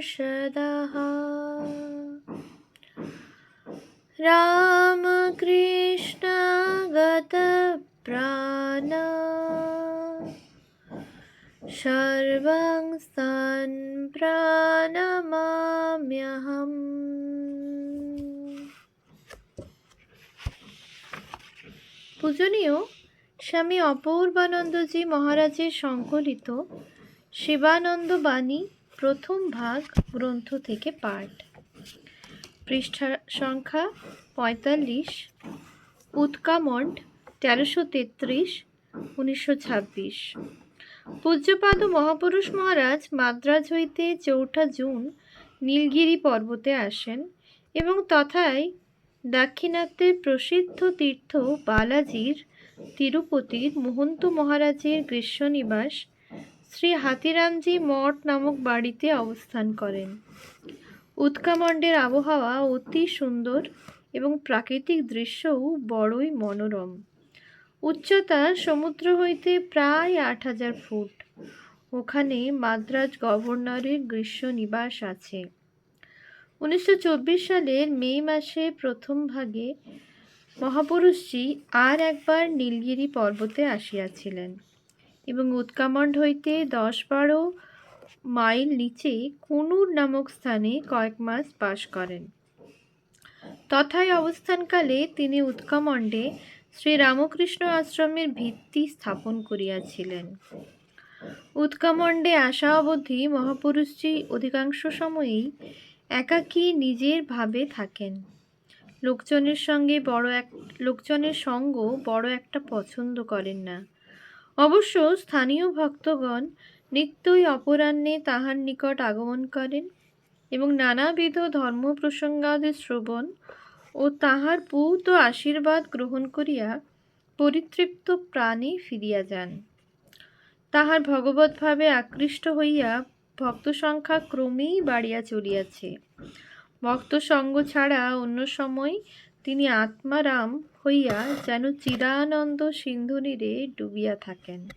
पार्षदः रामकृष्णगतप्राण सर्वं सन् प्रणमाम्यहम् পূজনীয় স্বামী অপূর্বানন্দজি মহারাজের সংকলিত শিবানন্দ বাণী প্রথম ভাগ গ্রন্থ থেকে পাঠ। পৃষ্ঠা সংখ্যা পঁয়তাল্লিশ উৎকামণ্ড তেরোশো তেত্রিশ, উনিশশো ছাব্বিশ। পূজ্যপাদ মহাপুরুষ মহারাজ মাদ্রাজ হইতে চৌঠা জুন নীলগিরি পর্বতে আসেন এবং তথায় দাক্ষিণাত্যের প্রসিদ্ধ তীর্থ বালাজির তিরুপতির মহন্ত মহারাজের গ্রীষ্মনিবাস শ্রী হাতিরামজি মঠ নামক বাড়িতে অবস্থান করেন। উৎকামণ্ডের আবহাওয়া অতি সুন্দর এবং প্রাকৃতিক দৃশ্যও বড়ই মনোরম। উচ্চতা সমুদ্র হইতে প্রায় আট হাজার ফুট। ওখানে মাদ্রাজ গভর্নরের গ্রীষ্ম নিবাস আছে। উনিশশো চব্বিশ সালের মে মাসে প্রথম ভাগে মহাপুরুষজি আর একবার নীলগিরি পর্বতে আসিয়াছিলেন। এবং উৎকামণ্ড হইতে দশ বারো মাইল নিচে কুনুর নামক স্থানে কয়েক মাস বাস করেন। তথায় অবস্থানকালে তিনি উৎকামণ্ডে শ্রী রামকৃষ্ণ আশ্রমের ভিত্তি স্থাপন করিয়াছিলেন। উৎকামণ্ডে আসা অবধি মহাপুরুষজি অধিকাংশ সময়েই একাকী নিজের ভাবে থাকেন। লোকজনের সঙ্গে বড় এক, লোকজনের সঙ্গ বড় একটা পছন্দ করেন না। অবশ্য স্থানীয় ভক্তগণ নিত্যই অপরাহ্নে তাহার নিকট আগমন করেন এবং নানাবিধ ধর্ম প্রসঙ্গাদি শ্রবণ ও তাহার পূত আশীর্বাদ গ্রহণ করিয়া পরিতৃপ্ত প্রাণে ফিরিয়া যান। তাহার ভগবতভাবে আকৃষ্ট হইয়া ভক্ত সংখ্যা ক্রমেই বাড়িয়া চলিয়াছে। ভক্ত সঙ্গ ছাড়া অন্য সময় তিনি আত্মারাম হইয়া যেন চিরানন্দ সিন্ধুনীরে ডুবিয়া থাকেন।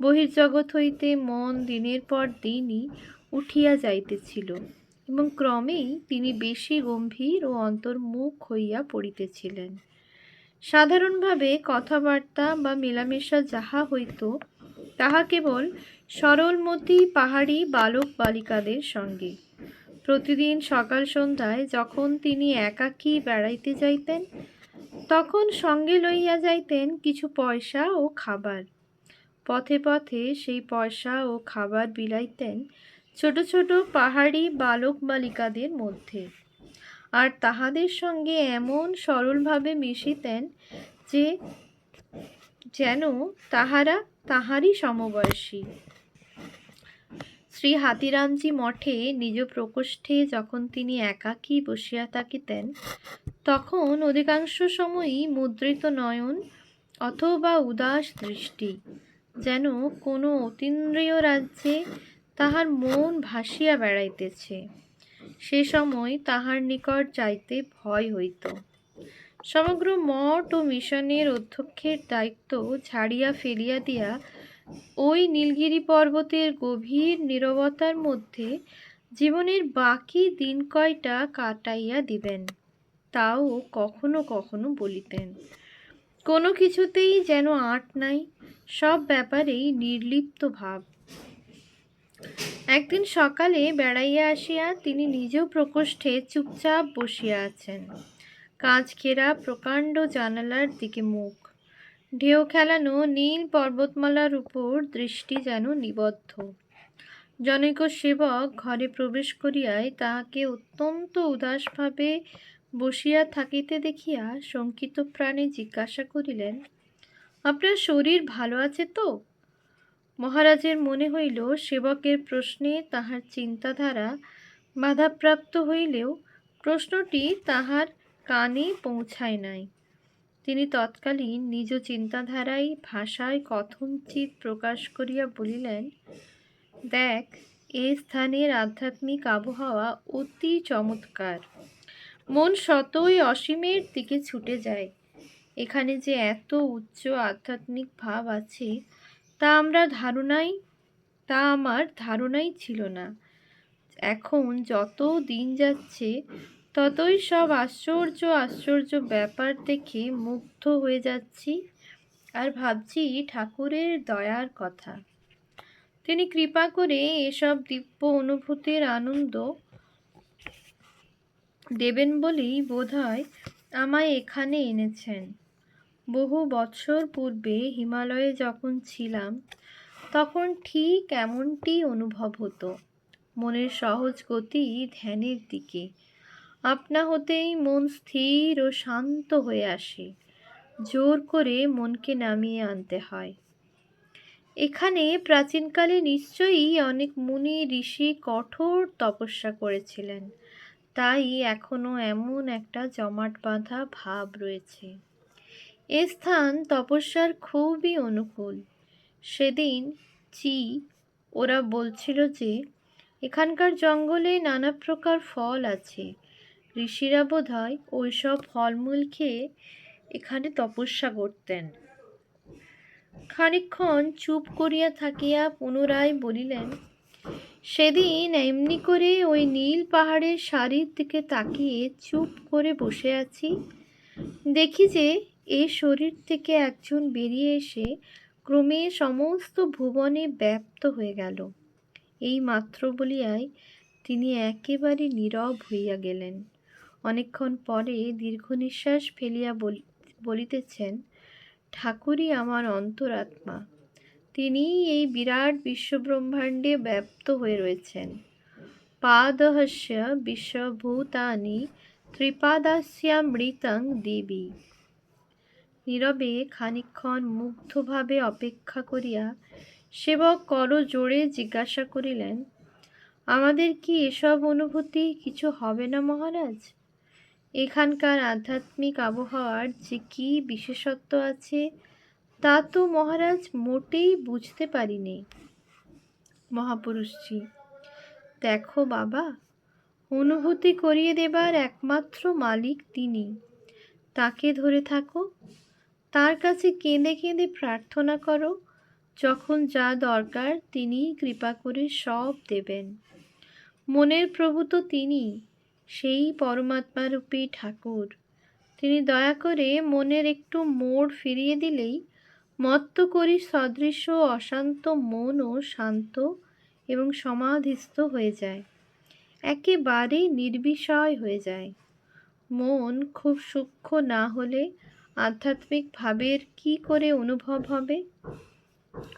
বহির্জগৎ হইতে মন দিনের পর দিনই উঠিয়া যাইতেছিল এবং ক্রমেই তিনি বেশি গম্ভীর ও অন্তর্মুখ হইয়া পড়িতেছিলেন। সাধারণভাবে কথাবার্তা বা মেলামেশা যাহা হইত, তাহা কেবল সরলমতি পাহাড়ি বালক বালিকাদের সঙ্গে। প্রতিদিন সকাল সন্ধ্যায় যখন তিনি একাকী বেড়াইতে যাইতেন, তখন সঙ্গে লইয়া যাইতেন কিছু পয়সা ও খাবার। পথে পথে সেই পয়সা ও খাবার বিলাইতেন ছোট ছোট পাহাড়ি বালক বালিকাদের মধ্যে। আর তাহাদের সঙ্গে এমন সরলভাবে মিশিতেন যে, যেন তাহারা তাহারই সমবয়সী। শ্রী হাতিরামজি মঠে নিজ প্রকোষ্ঠে যখন তিনি একাকী বসিয়া থাকিতেন, তখন অধিকাংশ সময়ই মুদ্রিত নয়ন অথবা উদাস দৃষ্টি, যেন কোনো অতীন্দ্রিয় রাজ্যে তাহার মন ভাসিয়া বেড়াইতেছে। সে সময় তাহার নিকট যাইতে ভয় হইত। সমগ্র মঠ ও মিশনের অধ্যক্ষের দায়িত্ব ছাড়িয়া ফেলিয়া দিয়া ওই নীলগিরি পর্বতের গভীর নীরবতার মধ্যে জীবনের বাকি দিন কয়টা কাটাইয়া দিবেন, তাও কখনো কখনো বলিতেন। কোনো কিছুতেই যেন আট নাই, সব ব্যাপারেই নির্লিপ্ত ভাব। একদিন সকালে বেড়াইয়া আসিয়া তিনি নিজেও প্রকোষ্ঠে চুপচাপ বসিয়া আছেন। কাঁচ ঘেরা প্রকাণ্ড জানালার দিকে মুখ ঢেউ খেলানো নীল পর্বতমালার উপর দৃষ্টি যেন নিবদ্ধ। জনৈক সেবক ঘরে প্রবেশ করিয়াই তাহাকে অত্যন্ত উদাসভাবে বসিয়া থাকিতে দেখিয়া শঙ্কিত প্রাণে জিজ্ঞাসা করিলেন, আপনার শরীর ভালো আছে তো? মহারাজের মনে হইল সেবকের প্রশ্নে তাহার চিন্তাধারা বাধাপ্রাপ্ত হইলেও প্রশ্নটি তাহার কানে পৌঁছায় নাই। তিনি তৎকালীন নিজ চিন্তাধারায় ভাষায় কথঞ্চিত প্রকাশ করিয়া বলিলেন, দেখ, এ স্থানের আধ্যাত্মিক আবহাওয়া অতি চমৎকার। মন শতই অসীমের দিকে ছুটে যায়। এখানে যে এত উচ্চ আধ্যাত্মিক ভাব আছে, তা আমরা ধারণাই, তা আমার ধারণাই ছিল না। এখন যত দিন যাচ্ছে ততই সব আশ্চর্য আশ্চর্য ব্যাপার দেখে মুগ্ধ হয়ে যাচ্ছি আর ভাবছি ঠাকুরের দয়ার কথা। তিনি কৃপা করে এসব দিব্য অনুভূতির আনন্দ দেবেন বলেই বোধহয় আমায় এখানে এনেছেন। বহু বছর পূর্বে হিমালয়ে যখন ছিলাম, তখন ঠিক এমনটি অনুভব হতো, মনের সহজ গতি ধ্যানের দিকে। আপনা হতেই মন স্থির ও শান্ত হয়ে আসে। জোর করে মনকে নামিয়ে আনতে হয়। এখানে প্রাচীনকালে নিশ্চয়ই অনেক মুনি, ঋষি কঠোর তপস্যা করেছিলেন। তাই এখনও এমন একটা জমাট বাঁধা ভাব রয়েছে। এ স্থান তপস্যার খুবই অনুকূল। সেদিন চি, ওরা বলছিল যে, এখানকার জঙ্গলে নানা প্রকার ফল আছে। ঋষিরা বোধ হয় ওইসব ফলমূল খেয়ে এখানে তপস্যা করতেন। খানিক্ষণ চুপ করিয়া থাকিয়া পুনরায় বলিলেন, সেদিন এমনি করে ওই নীল পাহাড়ের সারির দিকে তাকিয়ে চুপ করে বসে আছি। দেখি যে এ শরীর থেকে একজন বেরিয়ে এসে ক্রমে সমস্ত ভুবনে ব্যাপ্ত হয়ে গেল। এই মাত্র বলিয়াই তিনি একেবারে নীরব হইয়া গেলেন। অনেকক্ষণ পরে দীর্ঘ নিঃশ্বাস ফেলিয়া বলিতেছেন, ঠাকুরই আমার অন্তরাত্মা। তিনি এই বিরাট বিশ্বব্রহ্মাণ্ডে ব্যাপ্ত হয়ে রয়েছেন। পাদহস্য বিশ্বভূতানি ত্রিপাদাস্যামৃতং দেবী নীরবে খানিক্ষণ মুগ্ধভাবে অপেক্ষা করিয়া সেবক কর জোরে জিজ্ঞাসা করিলেন, আমাদের কি এসব অনুভূতি কিছু হবে না মহারাজ? এখানকার আধ্যাত্মিক আবহাওয়ার যে কি বিশেষত্ব আছে, তা তো মহারাজ মোটেই বুঝতে পারিনি। মহাপুরুষজি, দেখো বাবা, অনুভূতি করিয়ে দেবার একমাত্র মালিক তিনি। তাকে ধরে থাকো, তার কাছে কেঁদে কেঁদে প্রার্থনা করো, যখন যা দরকার তিনি কৃপা করে সব দেবেন। মনের প্রভু তো তিনি সেই পরমাত্মারূপী ঠাকুর। তিনি দয়া করে মনের একটু মোড় ফিরিয়ে দিলেই মত্ত করি সদৃশ অশান্ত মনও শান্ত এবং সমাধিস্থ হয়ে যায়। একেবারে নির্বিষয় হয়ে যায়। মন খুব সূক্ষ্ম না হলে আধ্যাত্মিক ভাবের কি করে অনুভব হবে?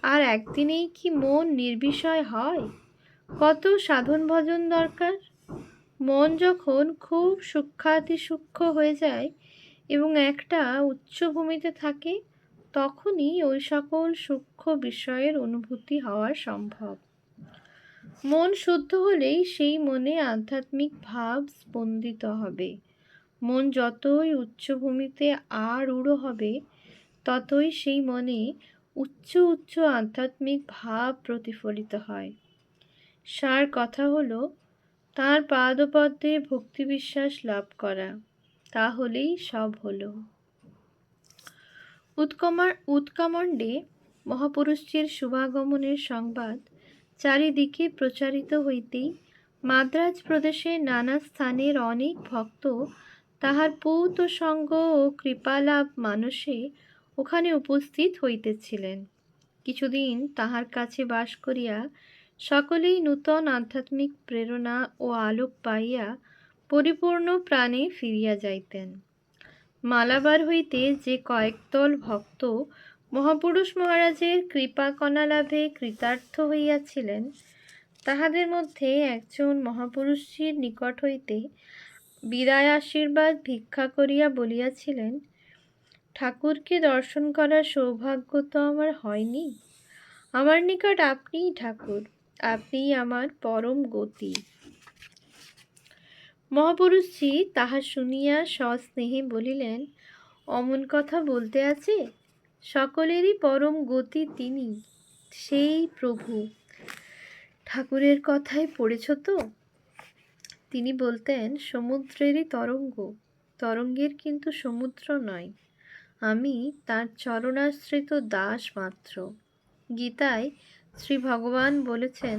আর একদিনেই কি মন নির্বিষয় হয়? কত সাধন ভজন দরকার? মন যখন খুব সূক্ষাতি সূক্ষ্ম হয়ে যায় এবং একটা উচ্চভূমিতে থাকে, তখনই ওই সকল সূক্ষ্ম বিষয়ের অনুভূতি হওয়া সম্ভব। মন শুদ্ধ হলেই সেই মনে আধ্যাত্মিক ভাব স্পন্দিত হবে। মন যতই উচ্চভূমিতে আর উড়ো হবে, ততই সেই মনে উচ্চ উচ্চ আধ্যাত্মিক ভাব প্রতিফলিত হয়। সার কথা হলো তার পাদপদ্মে ভক্তি বিশ্বাস লাভ করা। তাহলেই সব হলো। উৎকমার, উৎকামণ্ডে মহাপুরুষটির শুভাগমনের সংবাদ চারিদিকে প্রচারিত হইতেই মাদ্রাজ প্রদেশে নানা স্থানের অনেক ভক্ত তাহার পৌত সঙ্গ ও কৃপালাভ মানসে ওখানে উপস্থিত হইতেছিলেন। কিছুদিন তাহার কাছে বাস করিয়া সকলেই নূতন আধ্যাত্মিক প্রেরণা ও আলোক পাইয়া পরিপূর্ণ প্রাণে ফিরিয়া যাইতেন। মালাবার হইতে যে কয়েকদল ভক্ত মহাপুরুষ মহারাজের কৃপা কণা লাভে কৃতার্থ হইয়াছিলেন, তাহাদের মধ্যে একজন মহাপুরুষটির নিকট হইতে বিদায় আশীর্বাদ ভিক্ষা করিয়া বলিয়াছিলেন, ঠাকুরকে দর্শন করার সৌভাগ্য তো আমার হয়নি। আমার নিকট আপনিই ঠাকুর। আপনিই আমার পরম গতি। মহাপুরুষজি তাহা শুনিয়া সস্নেহে বলিলেন, অমন কথা বলতে আছে? সকলেরই পরম গতি তিনি, সেই প্রভু। ঠাকুরের কথায় পড়েছ তো? তিনি বলতেন, সমুদ্রেরই তরঙ্গ, তরঙ্গের কিন্তু সমুদ্র নয়। আমি তার চরণাশ্রিত দাস মাত্র। গীতায় শ্রী ভগবান বলেছেন,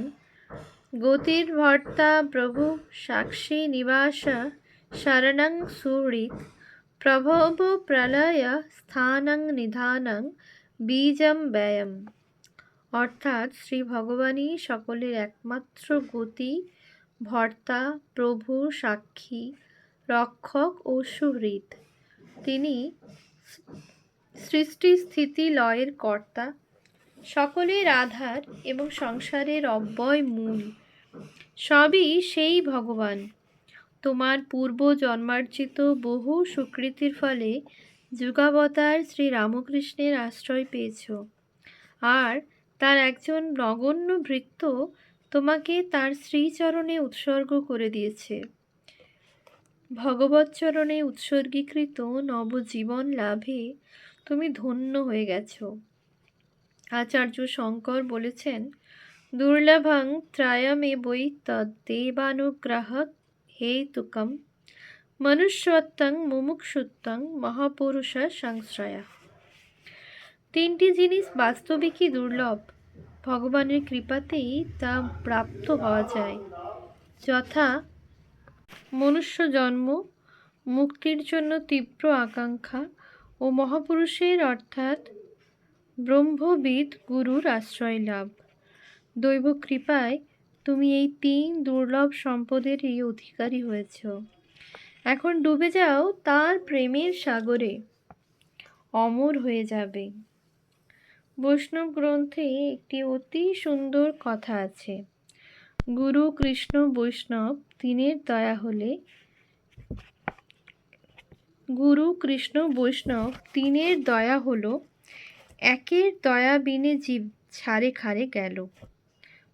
গতির ভর্তা প্রভু সাক্ষী নিবাস শরণং সুহৃৎ, প্রভব প্রলয় স্থানং নিধানং বীজম ব্যয়ম অর্থাৎ শ্রী ভগবানই সকলের একমাত্র গতি, ভর্তা প্রভু সাক্ষী, রক্ষক ও সুহৃদ তিনি সৃষ্টি স্থিতি লয়ের কর্তা। সকলের আধার এবং সংসারের অব্যয় মূল। সবই সেই ভগবান। তোমার পূর্ব জন্মার্জিত বহু সুকৃতির ফলে যুগাবতার শ্রী রামকৃষ্ণের আশ্রয় পেয়েছ। আর তার একজন নগণ্য ভৃত্য তোমাকে তার শ্রীচরণে উৎসর্গ করে দিয়েছে। ভগবৎচরণে উৎসর্গীকৃত নবজীবন লাভে তুমি ধন্য হয়ে গেছো। আচার্য শঙ্কর বলেছেন, দুর্লভং ত্রয়মে বৈ তদ্দেবানুগ্রহ হেতুকম, মনুষ্যত্বং মুমুক্ষুত্বং মহাপুরুষ সংশ্রয়া। তিনটি জিনিস বাস্তবিকই দুর্লভ। ভগবানের কৃপাতেই তা প্রাপ্ত হওয়া যায়। যথা মনুষ্য জন্ম, মুক্তির জন্য তীব্র আকাঙ্ক্ষা ও মহাপুরুষের অর্থাৎ ব্রহ্মবিদ গুরুর আশ্রয় লাভ। দৈব কৃপায় তুমি এই তিন দুর্লভ সম্পদেরই অধিকারী হয়েছ। এখন ডুবে যাও তার প্রেমের সাগরে। অমর হয়ে যাবে। বৈষ্ণব গ্রন্থে একটি অতি সুন্দর কথা আছে। গুরু কৃষ্ণ বৈষ্ণব তিনের দয়া হলে গুরু কৃষ্ণ বৈষ্ণব তিনের দয়া হলো একের দয়া বিনে জীব ছাড়ে খারে গেল।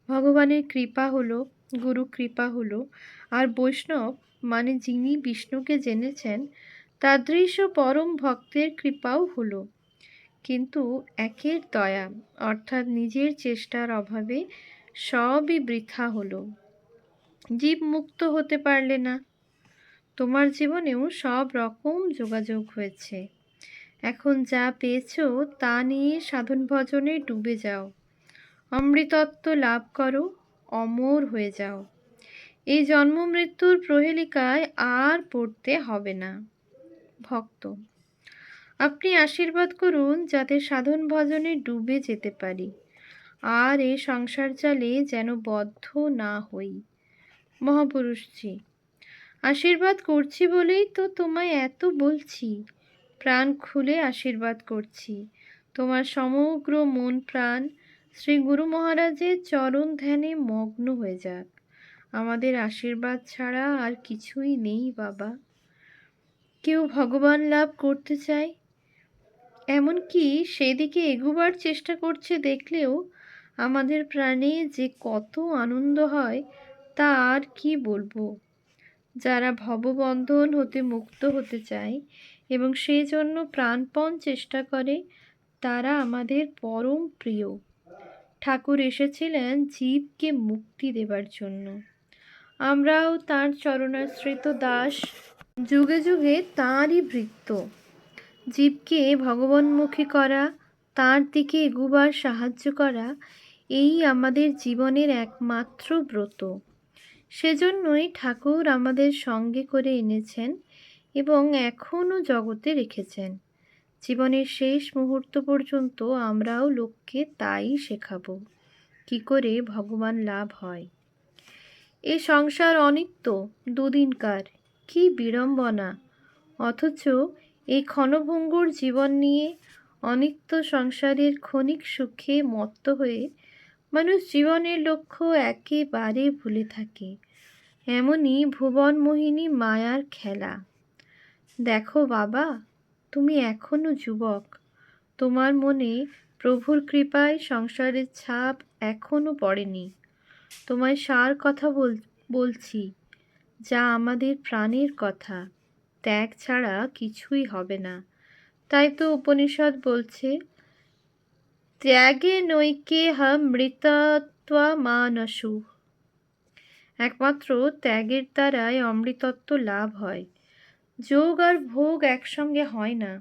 ভগবানের কৃপা হলো গুরু কৃপা হলো, আর বৈষ্ণব মানে যিনি বিষ্ণুকে জেনেছেন তাদৃশ পরম ভক্তের কৃপাও হলো। কিন্তু একের দয়া, অর্থাৎ নিজের চেষ্টার অভাবে সবই বৃথা হলো। জীব মুক্ত হতে পারলে না। তোমার জীবনেও সব রকম যোগাযোগ হয়েছে। এখন যা পেয়েছ তা নিয়ে সাধন ভজনে ডুবে যাও। অমৃতত্ব লাভ করো, অমর হয়ে যাও। এই জন্ম মৃত্যুর প্রহেলিকায় আর পড়তে হবে না। ভক্ত, আপনি আশীর্বাদ করুন যাতে সাধন ভজনে ডুবে যেতে পারি। আর এ সংসার জালে যেন বদ্ধ না হই। মহাপুরুষজি, আশীর্বাদ করছি বলেই তো তোমায় এত বলছি। প্রাণ খুলে আশীর্বাদ করছি। তোমার সমগ্র মন, প্রাণ শ্রী গুরু মহারাজের চরণ ধ্যানে মগ্ন হয়ে যাক। আমাদের আশীর্বাদ ছাড়া আর কিছুই নেই, বাবা। কেউ ভগবান লাভ করতে চায়? এমনকি সেদিকে এগুবার চেষ্টা করছে দেখলেও আমাদের প্রাণে যে কত আনন্দ হয়, তা আর কি বলব? যারা ভববন্ধন হতে মুক্ত হতে চায় এবং সেই জন্য প্রাণপণ চেষ্টা করে তারা আমাদের পরম প্রিয়। ঠাকুর এসেছিলেন জীবকে মুক্তি দেবার জন্য। আমরাও তার চরণাশ্রিত দাস। যুগে যুগে তাঁরই বৃত্ত। জীবকে ভগবানমুখী করা, তার দিকে এগুবার সাহায্য করা, এই আমাদের জীবনের একমাত্র ব্রত। সেজন্যই ঠাকুর আমাদের সঙ্গে করে এনেছেন এবং এখনও জগতে রেখেছেন। জীবনের শেষ মুহূর্ত পর্যন্ত আমরাও লোককে তাই শেখাব। কি করে ভগবান লাভ হয়? এ সংসার অনিত্য দুদিনকার কি বিড়ম্বনা। অথচ এই ক্ষণভঙ্গুর জীবন নিয়ে অনিত্য সংসারের ক্ষণিক সুখে মত্ত হয়ে মানুষ জীবনের লক্ষ্য একেবারে ভুলে থাকে। এমনই ভুবনমোহিনী মায়ার খেলা। দেখো বাবা, তুমি এখনও যুবক। তোমার মনে প্রভুর কৃপায় সংসারের ছাপ এখনও পড়েনি। তোমায় সার কথা বল, বলছি, যা আমাদের প্রাণের কথা। ত্যাগ ছাড়া কিছুই হবে না। তাই তো উপনিষদ বলছে, ত্যাগে নৈকে মৃতত্বা মানসু। একমাত্র ত্যাগের দ্বারাই অমৃতত্ব লাভ হয়। যোগ আর ভোগ একসঙ্গে হয় না।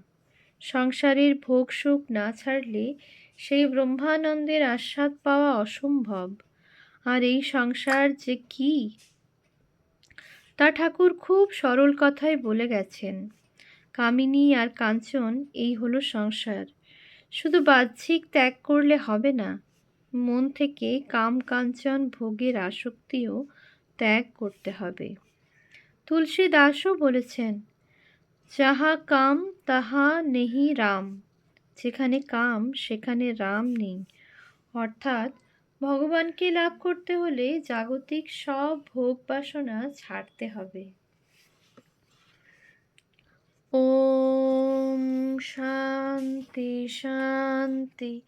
সংসারের ভোগ সুখ না ছাড়লে সেই ব্রহ্মানন্দের আস্বাদ পাওয়া অসম্ভব। আর এই সংসার যে কি? তা ঠাকুর খুব সরল কথায় বলে গেছেন। কামিনী আর কাঞ্চন, এই হলো সংসার। শুধু বাহ্যিক ত্যাগ করলে হবে না, মন থেকে কাম কাঞ্চন ভোগের আসক্তিও ত্যাগ করতে হবে। তুলসী দাসও বলেছেন যাহা কাম, তাহা নেহি রাম। যেখানে কাম, সেখানে রাম নেই। অর্থাৎ, ভগবানকে লাভ করতে হলে জাগতিক সব ভোগ বাসনা ছাড়তে হবে। ওম শান্তি শান্তি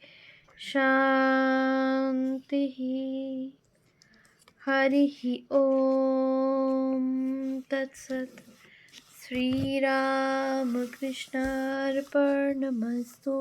শান্তি হরি ওম তৎসৎ। श्रीरामकृष्णार्पणमस्तु।